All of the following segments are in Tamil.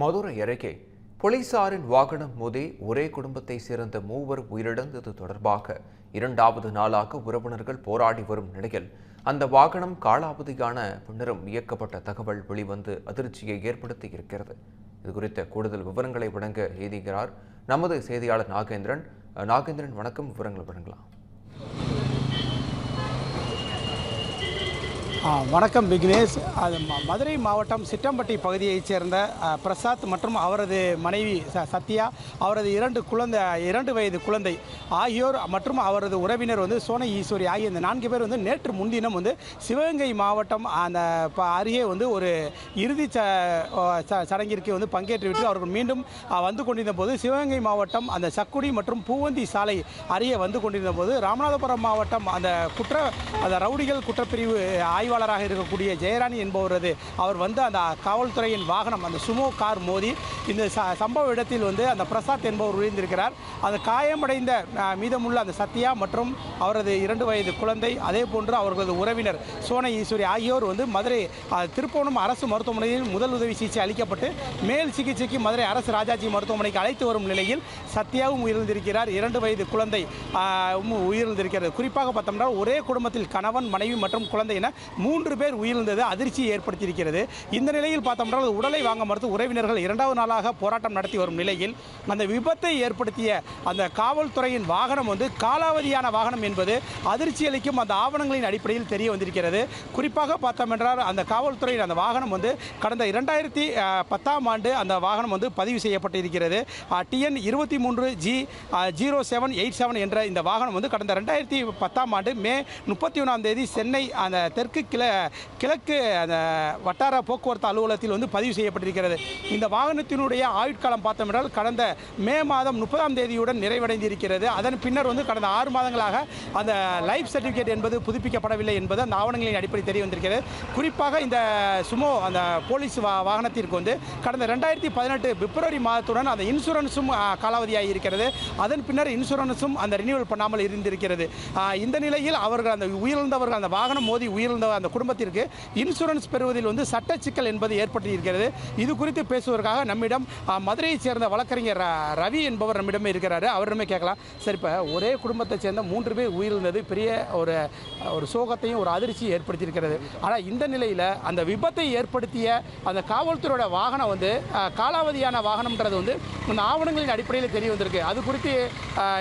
மதுரை அருகே போலீசாரின் வாகனம் மோதி ஒரே குடும்பத்தை சேர்ந்த மூவர் உயிரிழந்தது தொடர்பாக இரண்டாவது நாளாக உறவினர்கள் போராடி வரும் நிலையில் அந்த வாகனம் காலாவதியான பின்னரும் இயக்கப்பட்ட தகவல் வெளிவந்து அதிர்ச்சியை ஏற்படுத்தி இருக்கிறது. இது குறித்த கூடுதல் விவரங்களை வழங்க எழுதுகிறார் நமது செய்தியாளர் நாகேந்திரன். நாகேந்திரன் வணக்கம். விவரங்களை வழங்கலாம். வணக்கம் விக்னேஷ். அது மதுரை மாவட்டம் சிட்டம்பட்டி பகுதியைச் சேர்ந்த பிரசாத் மற்றும் அவரது மனைவி ச- சத்யா அவரது இரண்டு குழந்தை இரண்டு வயது குழந்தை ஆகியோர் மற்றும் அவரது உறவினர் வந்து சோனை ஈஸ்வரி ஆகிய இந்த நான்கு பேர் வந்து நேற்று முன்தினம் வந்து சிவகங்கை மாவட்டம் அந்த ப- அருகே வந்து ஒரு இறுதி ச ச- சடங்கிற்கு வந்து பங்கேற்றுவிட்டு அவர்கள் மீண்டும் வந்து கொண்டிருந்த போது சிவகங்கை மாவட்டம் அந்த சக்குடி மற்றும் பூவந்தி சாலை அருகே வந்து கொண்டிருந்த போது ராமநாதபுரம் மாவட்டம் அந்த குற்ற அந்த ரவுடிகள் குற்றப்பிரிவு ஆய்வாளராக இருக்கக்கூடிய ஜெயராணி என்பவரது அவர் வந்து அந்த காவல்துறையின் வாகனம் அந்த சுமோ கார் மோதி இந்த ச சம்பவ இடத்தில் வந்து அந்த பிரசாத் என்பவர் விழுந்திருக்கிறார் அந்த காயமடைந்த மீதமுள்ள அந்த சத்யா மற்றும் அவரது இரண்டு வயது குழந்தை அதே போன்று அவர்களது உறவினர் சோனை ஈஸ்வரி ஆகியோர் வந்து மதுரை திருப்போணம் அரசு மருத்துவமனையில் முதல் உதவி சிகிச்சை அளிக்கப்பட்டு மேல் சிகிச்சைக்கு மதுரை அரசு ராஜாஜி மருத்துவமனைக்கு அழைத்து வரும் நிலையில் சத்யாவும் உயிரிழந்திருக்கிறார் இரண்டு வயது குழந்தை உயிர்ந்திருக்கிறது. உயிரிழந்திருக்கிறது குறிப்பாக பார்த்தோம்னா ஒரே குடும்பத்தில் கணவன் மனைவி மற்றும் குழந்தை என மூன்று பேர் உயிரிழந்தது அதிர்ச்சியை ஏற்படுத்தியிருக்கிறது. இந்த நிலையில் பார்த்தோம்னால் உடலை வாங்க மறுத்து உறவினர்கள் இரண்டாவது நாளாக போராட்டம் நடத்தி வரும் நிலையில் அந்த விபத்தை ஏற்படுத்திய அந்த காவல்துறையின் வாகனம் வந்து காலாவதியான வாகனம் என்பது அதிர்ச்சி அளிக்கும் அந்த ஆவணங்களின் அடிப்படையில் தெரிய வந்திருக்கிறது. குறிப்பாக பார்த்தோம் என்றால் அந்த காவல்துறையின் அந்த வாகனம் வந்து கடந்த இரண்டாயிரத்தி பத்தாம் ஆண்டு அந்த வாகனம் வந்து பதிவு செய்யப்பட்டிருக்கிறது. டிஎன் இருபத்தி மூன்று G zero seven eight seven என்ற இந்த வாகனம் வந்து கடந்த ரெண்டாயிரத்தி பத்தாம் ஆண்டு மே முப்பத்தி ஒன்றாம் தேதி சென்னை அந்த தெற்கு கிள கிழக்கு அந்த வட்டார போக்குவரத்து அலுவலகத்தில் வந்து பதிவு செய்யப்பட்டிருக்கிறது. இந்த வாகனத்தினுடைய ஆயுட்காலம் பார்த்தோம் என்றால் கடந்த மே மாதம் முப்பதாம் தேதியுடன் நிறைவடைந்திருக்கிறது. அதன் பின்னர் வந்து கடந்த ஆறு மாதங்களாக அந்த லைஃப் சர்டிஃபிகேட் என்பது புதுப்பிக்கப்படவில்லை என்பது அந்த ஆவணங்களின் அடிப்படை தெரிய வந்திருக்கிறது. குறிப்பாக இந்த சுமோ அந்த போலீஸ் வா வாகனத்திற்கு வந்து கடந்த ரெண்டாயிரத்தி பதினெட்டு பிப்ரவரி மாதத்துடன் அந்த இன்சூரன்ஸும் காலாவதியாக இருக்கிறது அதன் பின்னர் இன்சூரன்ஸும் அந்த ரினியூவல் பண்ணாமல் இருந்திருக்கிறது. இந்த நிலையில் அவர்கள் அந்த உயிரிழந்தவர்கள் அந்த வாகனம் மோதி உயிரிழந்த அந்த குடும்பத்திற்கு இன்சூரன்ஸ் பெறுவதில் வந்து சட்ட சிக்கல் என்பது ஏற்பட்டிருக்கிறது. இது குறித்து பேசுவதற்காக நம்மிடம் மதுரையை மதுரையைச் சேர்ந்த வழக்கறிஞர் ர- ரவி என்பவர் நம்மிடமே இருக்கிறாரு. அவரிடமே கேட்கலாம். சரி இப்போ ஒரே குடும்பத்தைச் சேர்ந்த மூன்று பேர் உயிரிழந்தது. பெரிய ஒரு ஒரு சோகத்தையும் ஒரு அதிர்ச்சியும் ஏற்படுத்தியிருக்கிறது. ஆனால் இந்த நிலையில் அந்த விபத்தை ஏற்படுத்திய அந்த காவல்துறையோட வாகனம் வந்து காலாவதியான வாகனம்ன்றது வந்து இந்த ஆவணங்களின் அடிப்படையில் தெரிய வந்திருக்கு. அது குறித்து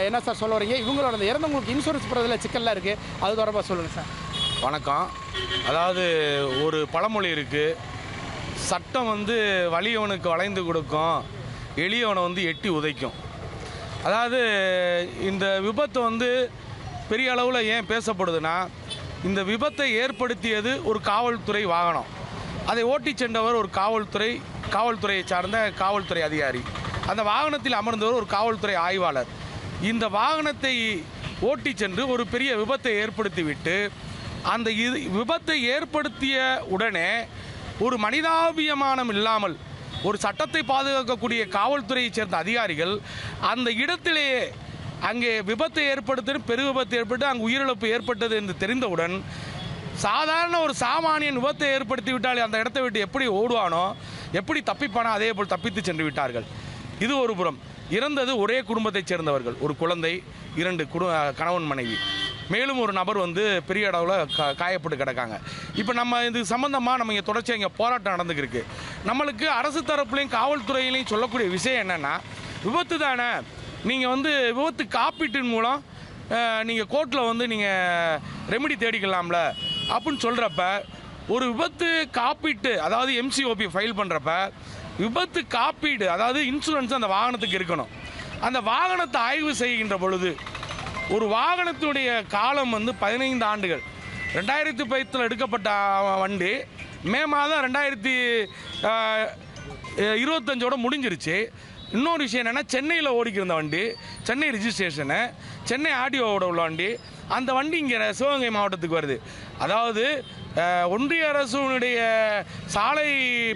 என்ன சார் சொல்ல வரீங்க? இவங்களோட இறந்தவங்களுக்கு இன்சூரன்ஸ் போடுறதுல சிக்கல்லாம் இருக்குது அது தொடர்பாக சொல்லுங்கள் சார். வணக்கம். அதாவது ஒரு பழமொழி இருக்குது சட்டம் வந்து வலியவனுக்கு வளைந்து கொடுக்கும். எளியவனை வந்து எட்டி உதைக்கும். அதாவது இந்த விபத்து வந்து பெரிய அளவில் ஏன் பேசப்படுதுன்னா இந்த விபத்தை ஏற்படுத்தியது ஒரு காவல்துறை வாகனம். அதை ஓட்டிச் சென்றவர் ஒரு காவல்துறை காவல்துறையை சார்ந்த காவல்துறை அதிகாரி. அந்த வாகனத்தில் அமர்ந்தவர் ஒரு காவல்துறை ஆய்வாளர். இந்த வாகனத்தை ஓட்டிச் சென்று ஒரு பெரிய விபத்தை ஏற்படுத்திவிட்டு அந்த இது விபத்தை ஏற்படுத்திய உடனே ஒரு மனிதாபியமானம் இல்லாமல் ஒரு சட்டத்தை பாதுகாக்கக்கூடிய காவல்துறையைச் சேர்ந்த அதிகாரிகள் அந்த இடத்திலேயே அங்கே விபத்தை ஏற்படுத்தி பெரு விபத்து ஏற்பட்டு அங்கு உயிரிழப்பு ஏற்பட்டது என்று தெரிந்தவுடன் சாதாரண ஒரு சாமானியன் விபத்தை ஏற்படுத்தி விட்டால் அந்த இடத்தை விட்டு எப்படி ஓடுவானோ எப்படி தப்பிப்பானோ அதே போல் தப்பித்து சென்று விட்டார்கள். இது ஒரு புறம். இறந்தது ஒரே குடும்பத்தைச் சேர்ந்தவர்கள். ஒரு குழந்தை இரண்டு குடு கணவன் மனைவி. மேலும் ஒரு நபர் வந்து பெரிய அளவில் கா காயப்பட்டு கிடக்காங்க. இப்போ நம்ம இது சம்மந்தமாக நம்ம இங்கே தொடர்ச்சியாக இங்கே போராட்டம் நடந்துக்கிருக்கு நம்மளுக்கு அரசு தரப்புலையும் காவல்துறையிலையும் சொல்லக்கூடிய விஷயம் என்னென்னா விபத்து தானே. நீங்கள் வந்து விபத்து காப்பீட்டின் மூலம் நீங்கள் கோர்ட்டில் வந்து நீங்கள் ரெமெடி தேடிக்கலாம்ல. அப்படின்னு சொல்கிறப்ப ஒரு விபத்து காப்பீட்டு அதாவது எம்சிஓபி ஃபைல் பண்ணுறப்ப விபத்து காப்பீடு அதாவது இன்சூரன்ஸ் அந்த வாகனத்துக்கு இருக்கணும். அந்த வாகனத்தை ஆய்வு செய்கின்ற பொழுது ஒரு வாகனத்தினுடைய காலம் வந்து பதினைந்து ஆண்டுகள். ரெண்டாயிரத்தி பத்தில் எடுக்கப்பட்ட வண்டி மே மாதம் ரெண்டாயிரத்தி இருபத்தஞ்சோட முடிஞ்சிருச்சு. இன்னொரு விஷயம் என்னென்னா சென்னையில் ஓடிக்கிருந்த வண்டி சென்னை ரிஜிஸ்ட்ரேஷனு சென்னை ஆர்டிஓவோட உள்ள வண்டி அந்த வண்டி இங்கே சிவகங்கை மாவட்டத்துக்கு வருது. அதாவது ஒன்றிய அரசுடைய சாலை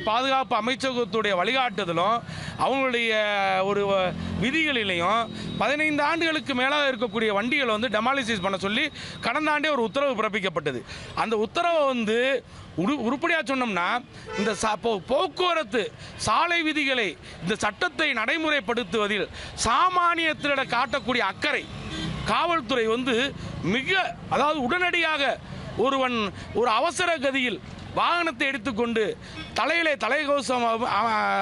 பாதுகாப்பு அமைச்சகத்துடைய வழிகாட்டுதலும் அவங்களுடைய ஒரு விதிகளிலையும் பதினைந்து ஆண்டுகளுக்கு மேலாக இருக்கக்கூடிய வண்டிகளை வந்து டெமாலிசிஸ் பண்ண சொல்லி கடந்த ஆண்டே ஒரு உத்தரவு பிறப்பிக்கப்பட்டது. அந்த உத்தரவை வந்து உரு உருப்படியாக சொன்னோம்னா இந்த சா- போ- போக்குவரத்து சாலை விதிகளை இந்த சட்டத்தை நடைமுறைப்படுத்துவதில் சாமானியத்தினிட காட்டக்கூடிய அக்கறை. காவல்துறை வந்து மிக அதாவது உடனடியாக ஒருவன் ஒரு அவசர கதியில் வாகனத்தை எடுத்துக்கொண்டு தலையிலே தலைகவசம்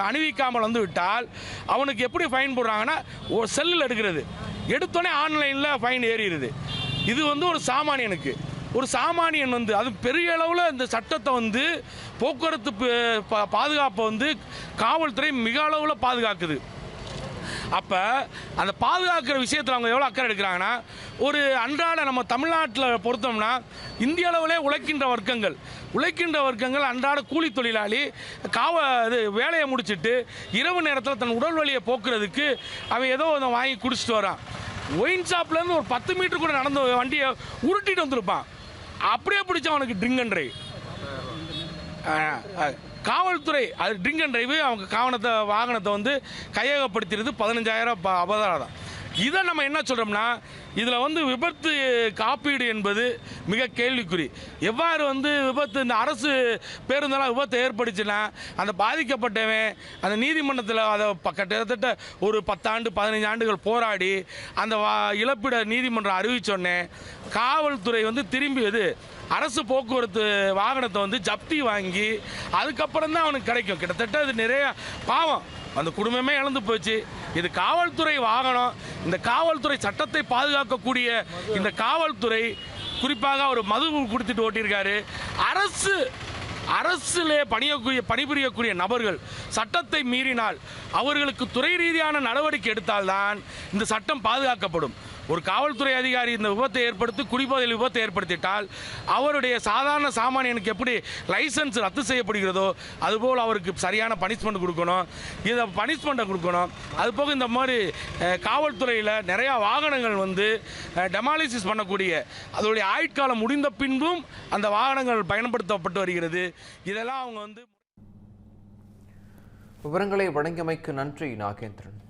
அணிவிக்காமல் வந்து விட்டால் அவனுக்கு எப்படி ஃபைன் போடுறாங்கன்னா ஒரு செல்லில் எடுக்கிறது. எடுத்தோடனே ஆன்லைனில் ஃபைன் ஏறிடுது. இது வந்து ஒரு சாமானியனுக்கு. ஒரு சாமானியன் வந்து அது பெரிய அளவில் இந்த சட்டத்தை வந்து போக்குவரத்து பா- பாதுகாப்பை வந்து காவல்துறை மிக அளவில் பாதுகாக்குது. அப்போ அந்த பாதுகாக்கிற விஷயத்தில் அவங்க எவ்வளோ அக்கறை எடுக்கிறாங்கன்னா ஒரு அன்றாட நம்ம தமிழ்நாட்டில் பொறுத்தோம்னா இந்திய அளவிலே உழைக்கின்ற வர்க்கங்கள். உழைக்கின்ற வர்க்கங்கள் அன்றாட கூலி தொழிலாளி காவ இது வேலையை முடிச்சிட்டு இரவு நேரத்தில் தன் உடல் வலியை போக்குறதுக்கு அவன் ஏதோ ஒன்று வாங்கி குடிச்சிட்டு வரான். ஒயின் ஷாப்லேருந்து ஒரு பத்து மீட்டர் கூட நடந்து வண்டியை உருட்டிட்டு வந்திருப்பான். அப்படியே பிடிச்ச அவனுக்கு ட்ரிங்க் அண்ட் காவல்துறை அது ட்ரிங்க் அண்ட் ட்ரைவ் அவங்க காவனத்தை வாகனத்தை வந்து கையகப்படுத்திடுது பதினஞ்சாயிரம் ப- அபராதம். இதை நம்ம என்ன சொல்கிறோம்னா இதில் வந்து விபத்து காப்பீடு என்பது மிக கேள்விக்குறி. எவ்வாறு வந்து விபத்து இந்த அரசு பேருந்தெல்லாம் விபத்து ஏற்படுச்சுன்னா அந்த பாதிக்கப்பட்டவன் அந்த நீதிமன்றத்தில் அதை கிட்டத்தட்ட ஒரு பத்தாண்டு பதினைஞ்சு ஆண்டுகள் போராடி அந்த வா இழப்பீட நீதிமன்றம் அறிவிச்சோடனே காவல்துறை வந்து திரும்பி இது அரசு போக்குவரத்து வாகனத்தை வந்து ஜப்தி வாங்கி அதுக்கப்புறம் தான் அவனுக்கு கிடைக்கும். கிட்டத்தட்ட அது நிறைய பாவம். அந்த குடும்பமே இழந்து போச்சு. இது காவல்துறை வாகனம் இந்த காவல்துறை சட்டத்தை பாதுகாக்கக்கூடிய இந்த காவல்துறை குறிப்பாக அவர் மது கொடுத்துட்டு ஓட்டியிருக்காரு. அரசு அரசிலே பணியக்கூடிய பணிபுரியக்கூடிய நபர்கள் சட்டத்தை மீறினால் அவர்களுக்கு துறை ரீதியான நடவடிக்கை எடுத்தால்தான் இந்த சட்டம் பாதுகாக்கப்படும். ஒரு காவல்துறை அதிகாரி இந்த விபத்தை ஏற்படுத்தி குடிபோதையில் விபத்தை ஏற்படுத்திட்டால் அவருடைய சாதாரண சாமானியனுக்கு எப்படி லைசன்ஸ் ரத்து செய்யப்படுகிறதோ அதுபோல் அவருக்கு சரியான பனிஷ்மெண்ட் கொடுக்கணும். இதை பனிஷ்மெண்ட்டை கொடுக்கணும். அதுபோக இந்த மாதிரி காவல்துறையில் நிறையா வாகனங்கள் வந்து டெமாலிசிஸ் பண்ணக்கூடிய அதோடைய ஆயுட்காலம் முடிந்த பின்பும் அந்த வாகனங்கள் பயன்படுத்தப்பட்டு வருகிறது. இதெல்லாம் அவங்க வந்து விவரங்களை வழங்கியமைக்கு நன்றி நாகேந்திரன்.